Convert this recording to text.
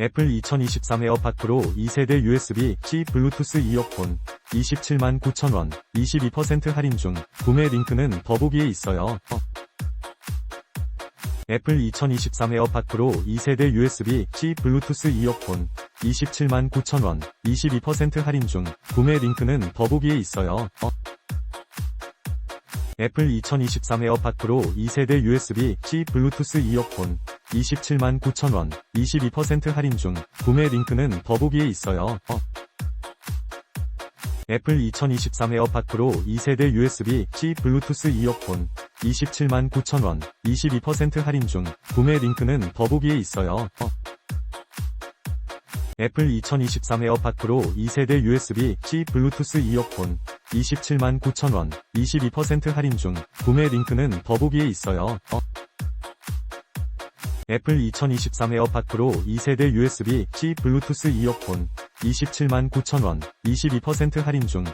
애플 2023 에어팟 프로 2세대 USB-C 블루투스 이어폰 27만 9천원 22% 할인 중 구매 링크는 더보기에 있어요. 어. 애플 2023 에어팟 프로 2세대 USB-C 블루투스 이어폰 27만 9천원 22% 할인 중 구매 링크는 더보기에 있어요. 어. 애플 2023 에어팟 프로 2세대 USB-C 블루투스 이어폰 27만 9천원 22% 할인 중 구매 링크는 더보기에 있어요. 어. 애플 2023 에어팟 프로 2세대 USB-C 블루투스 이어폰 27만 9천원 22% 할인 중 구매 링크는 더보기에 있어요. 어. 애플 2023 에어팟 프로 2세대 USB-C 블루투스 이어폰 27만 9천원 22% 할인 중 구매 링크는 더보기에 있어요. 어. 애플 2023 에어팟 프로 2세대 USB-C 블루투스 이어폰 27만 9천원 22% 할인 중